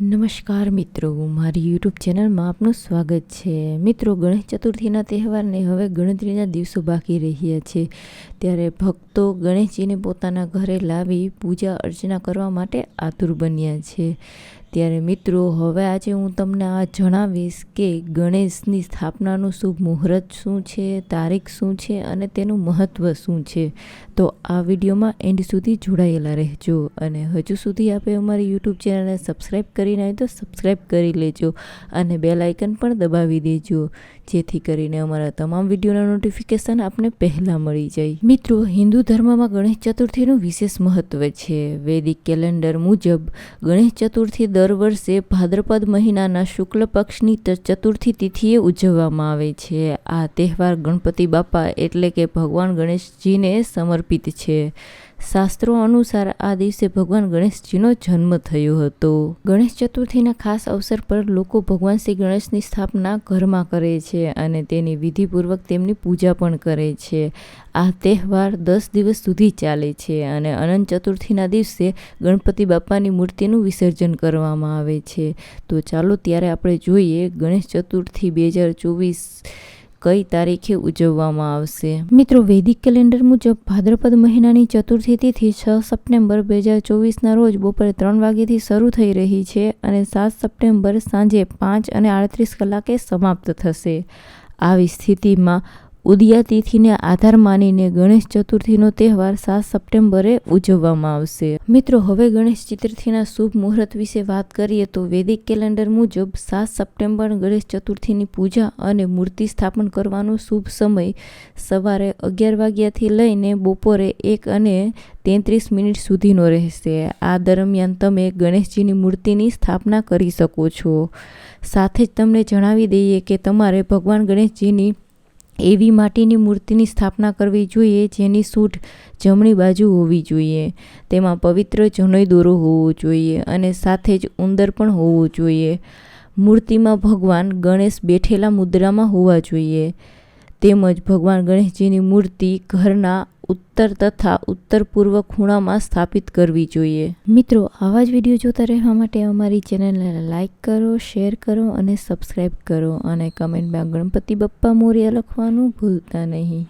નમસ્કાર મિત્રો, મારી યુટ્યુબ ચેનલમાં આપનું સ્વાગત છે. મિત્રો, ગણેશ ચતુર્થીના તહેવારને હવે ગણતરીના દિવસો બાકી રહ્યા છે. ત્યારે ભક્તો ગણેશજીને પોતાના ઘરે લાવી પૂજા અર્ચના કરવા માટે આતુર બન્યા છે. ત્યારે મિત્રો, હવે આજે હું તમને આ જણાવીશ કે ગણેશની સ્થાપનાનું શુભ મુહૂર્ત શું છે, તારીખ શું છે અને તેનું મહત્ત્વ શું છે. તો આ વિડીયોમાં એન્ડ સુધી જોડાયેલા રહેજો અને હજુ સુધી આપે અમારી યુટ્યુબ ચેનલને સબસ્ક્રાઈબ કરી નહીં તો સબસ્ક્રાઈબ કરી લેજો અને બે લાઇકન પણ દબાવી દેજો, જેથી કરીને અમારા તમામ વિડીયોના નોટિફિકેશન આપને પહેલાં મળી જાય. મિત્રો, હિન્દુ ધર્મમાં ગણેશ ચતુર્થીનું વિશેષ મહત્ત્વ છે. વૈદિક કેલેન્ડર મુજબ ગણેશ ચતુર્થી દર વર્ષે ભાદ્રપદ મહિનાના શુક્લ પક્ષની ચતુર્થી તિથિએ ઉજવવામાં આવે છે. આ તહેવાર ગણપતિ બાપા એટલે કે ભગવાન ગણેશજીને સમર્પિત છે. શાસ્ત્રો અનુસાર આ દિવસે ભગવાન ગણેશજીનો જન્મ થયો હતો. ગણેશ ચતુર્થીના ખાસ અવસર પર લોકો ભગવાન શ્રી ગણેશની સ્થાપના ઘરમાં કરે છે અને તેની વિધિપૂર્વક તેમની પૂજા પણ કરે છે. આ તહેવાર દસ દિવસ સુધી ચાલે છે અને અનંત ચતુર્થીના દિવસે ગણપતિ બાપાની મૂર્તિનું વિસર્જન કરવામાં આવે છે. તો ચાલો ત્યારે આપણે જોઈએ ગણેશ ચતુર્થી બે હજાર ચોવીસ કઈ તારીખે ઉજવવામાં આવશે? મિત્રો, વૈદિક કેલેન્ડર મુજબ ભાદ્રપદ મહિનાની ચતુર્થી તિથિ છ સપ્ટેમ્બર બે હજાર ચોવીસના રોજ બપોરે ત્રણ વાગ્યાથી શરૂ થઈ રહી છે અને સાત સપ્ટેમ્બર સાંજે પાંચ અને આડત્રીસ કલાકે સમાપ્ત થશે. આવી સ્થિતિમાં ઉદયા તિથિને આધાર માનીને ગણેશ ચતુર્થીનો તહેવાર સાત સપ્ટેમ્બરે ઉજવવામાં આવશે. મિત્રો, હવે ગણેશ ચતુર્થીના શુભ મુહૂર્ત વિશે વાત કરીએ તો વૈદિક કેલેન્ડર મુજબ સાત સપ્ટેમ્બર ગણેશ ચતુર્થીની પૂજા અને મૂર્તિ સ્થાપન કરવાનો શુભ સમય સવારે અગિયાર વાગ્યાથી લઈને બપોરે એક અને તેત્રીસ મિનિટ સુધીનો રહેશે. આ દરમિયાન તમે ગણેશજીની મૂર્તિની સ્થાપના કરી શકો છો. સાથે જ તમને જણાવી દઈએ કે તમારે ભગવાન ગણેશજીની એવી માટીની મૂર્તિની સ્થાપના કરવી જોઈએ જેની સૂંઢ જમણી બાજુ હોવી જોઈએ. તેમાં પવિત્ર જનોઈ દોરો હોવો જોઈએ અને સાથે જ ઉંદર પણ હોવો જોઈએ. મૂર્તિમાં ભગવાન ગણેશ બેઠેલા મુદ્રામાં હોવા જોઈએ. તેમજ ભગવાન ગણેશજીની મૂર્તિ ઘરના ઉત્તર તથા ઉત્તર પૂર્વ ખૂણામાં સ્થાપિત કરવી જોઈએ. મિત્રો, આવા જ વીડિયો જોતા રહેવા માટે અમારી ચેનલને લાઇક કરો, શેર કરો અને સબસ્ક્રાઈબ કરો અને કમેન્ટમાં ગણપતિ બપ્પા મોર્યા લખવાનું ભૂલતા નહીં.